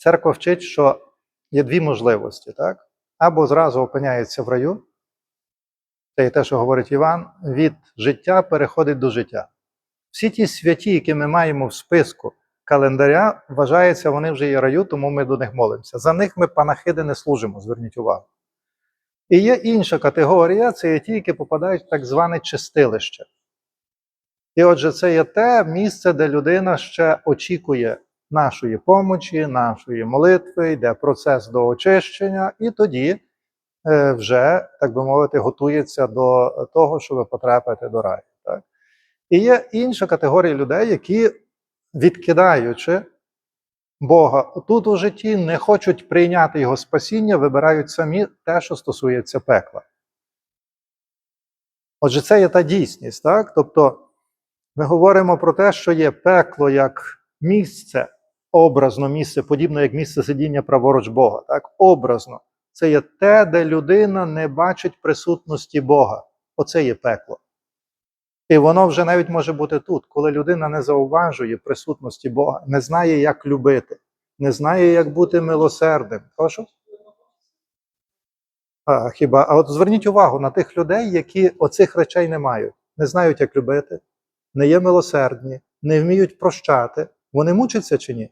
церква вчить, що є дві можливості, так? Або зразу опиняється в раю, це і те, що говорить Іван, від життя переходить до життя. Всі ті святі, які ми маємо в списку календаря, вважається, вони вже є раю, тому ми до них молимося. За них ми панахиди не служимо, зверніть увагу. І є інша категорія це є ті, які попадають в так зване чистилище. І отже, це є те місце, де людина ще очікує нашої помочі, нашої молитви, йде процес до очищення, і тоді е, вже, так би мовити, готується до того, щоб потрапити до раю. Так? І є інша категорія людей, які, відкидаючи Бога тут у житті, не хочуть прийняти його спасіння, вибирають самі те, що стосується пекла. Отже, це є та дійсність, так? Тобто ми говоримо про те, що є пекло як місце, образно місце, подібно як місце сидіння праворуч Бога. Так? Образно. Це є те, де людина не бачить присутності Бога. Оце є пекло. І воно вже навіть може бути тут, коли людина не зауважує присутності Бога, не знає, як любити, не знає, як бути милосердним. Прошу? А, хіба? А от зверніть увагу на тих людей, які оцих речей не мають, не знають, як любити, не є милосердні, не вміють прощати. Вони мучаться чи ні?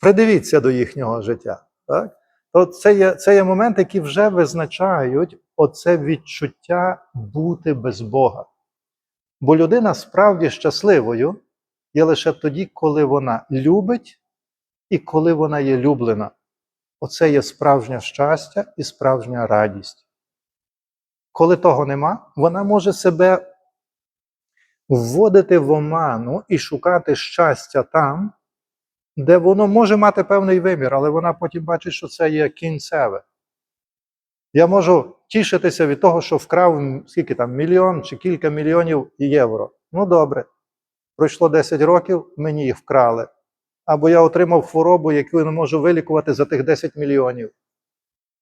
Придивіться до їхнього життя. Так? То це є, це є моменти, які вже визначають оце відчуття бути без Бога. Бо людина справді щасливою є лише тоді, коли вона любить і коли вона є люблена. Оце є справжнє щастя і справжня радість. Коли того нема, вона може себе вводити в оману і шукати щастя там, де воно може мати певний вимір, але вона потім бачить, що це є кінцеве. Я можу тішитися від того, що вкрав скільки там мільйон чи кілька мільйонів євро. Ну добре, пройшло 10 років, мені їх вкрали. Або я отримав хворобу, яку я не можу вилікувати за тих 10 мільйонів.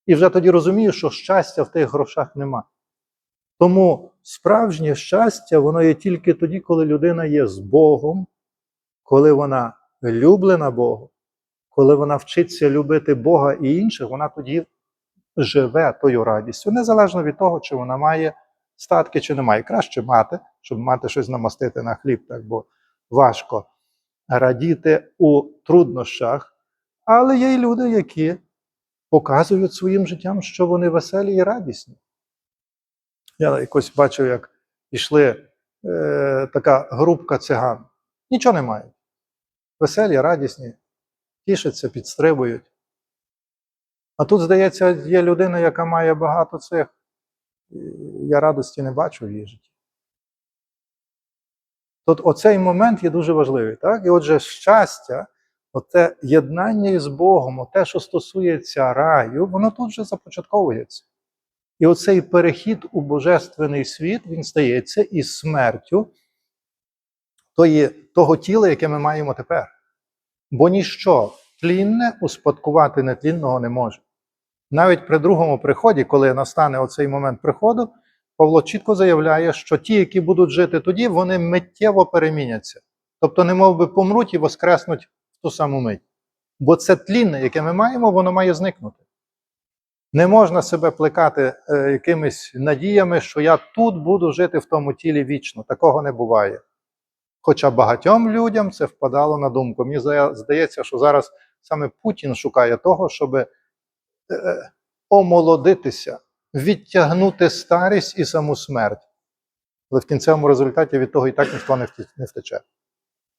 І вже тоді розумію, що щастя в тих грошах нема. Тому справжнє щастя, воно є тільки тоді, коли людина є з Богом, коли вона люблена Богом, коли вона вчиться любити Бога і інших, вона тоді живе тою радістю, незалежно від того, чи вона має статки, чи не має. Краще мати, щоб мати щось намастити на хліб, так бо важко радіти у труднощах. Але є й люди, які показують своїм життям, що вони веселі і радісні. Я якось бачив, як пішли е, така групка циган. Нічого не мають. Веселі, радісні, тішаться, підстрибують. А тут, здається, є людина, яка має багато цих. Я радості не бачу в її житті. Тут оцей момент є дуже важливий. Так? І отже, щастя, оте єднання із Богом, те, що стосується раю, воно тут вже започатковується. І оцей перехід у божественний світ, він стається із смертю тої, того тіла, яке ми маємо тепер. Бо ніщо тлінне успадкувати нетлінного не може. Навіть при другому приході, коли настане оцей момент приходу, Павло чітко заявляє, що ті, які будуть жити тоді, вони миттєво переміняться. Тобто, не мов би помруть і воскреснуть в ту саму мить. Бо це тлінне, яке ми маємо, воно має зникнути. Не можна себе плекати е, якимись надіями, що я тут буду жити в тому тілі вічно. Такого не буває. Хоча багатьом людям це впадало на думку. Мені здається, що зараз саме Путін шукає того, щоб е, омолодитися, відтягнути старість і саму смерть. Але в кінцевому результаті від того і так ніхто не втече.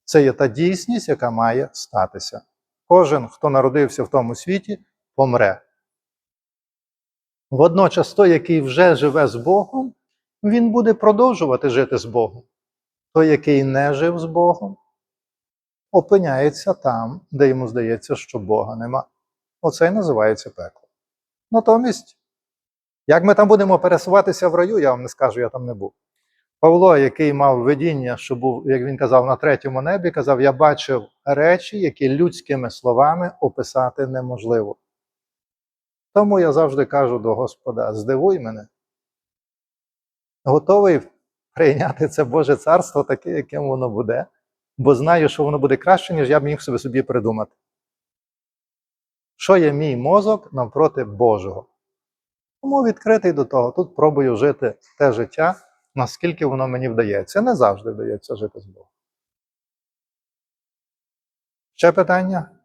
Це є та дійсність, яка має статися. Кожен, хто народився в тому світі, помре. Водночас той, який вже живе з Богом, він буде продовжувати жити з Богом. Той, який не жив з Богом, опиняється там, де йому здається, що Бога нема. Оце і називається пекло. Натомість, як ми там будемо пересуватися в раю, я вам не скажу, я там не був. Павло, який мав видіння, що був, як він казав, на третьому небі, казав: Я бачив речі, які людськими словами описати неможливо. Тому я завжди кажу до Господа: здивуй мене. Готовий прийняти це Боже царство таке, яким воно буде, бо знаю, що воно буде краще, ніж я б міг собі собі придумати. Що є мій мозок навпроти Божого? Тому відкритий до того. Тут пробую жити те життя, наскільки воно мені вдається. Не завжди вдається жити з Богом. Ще питання?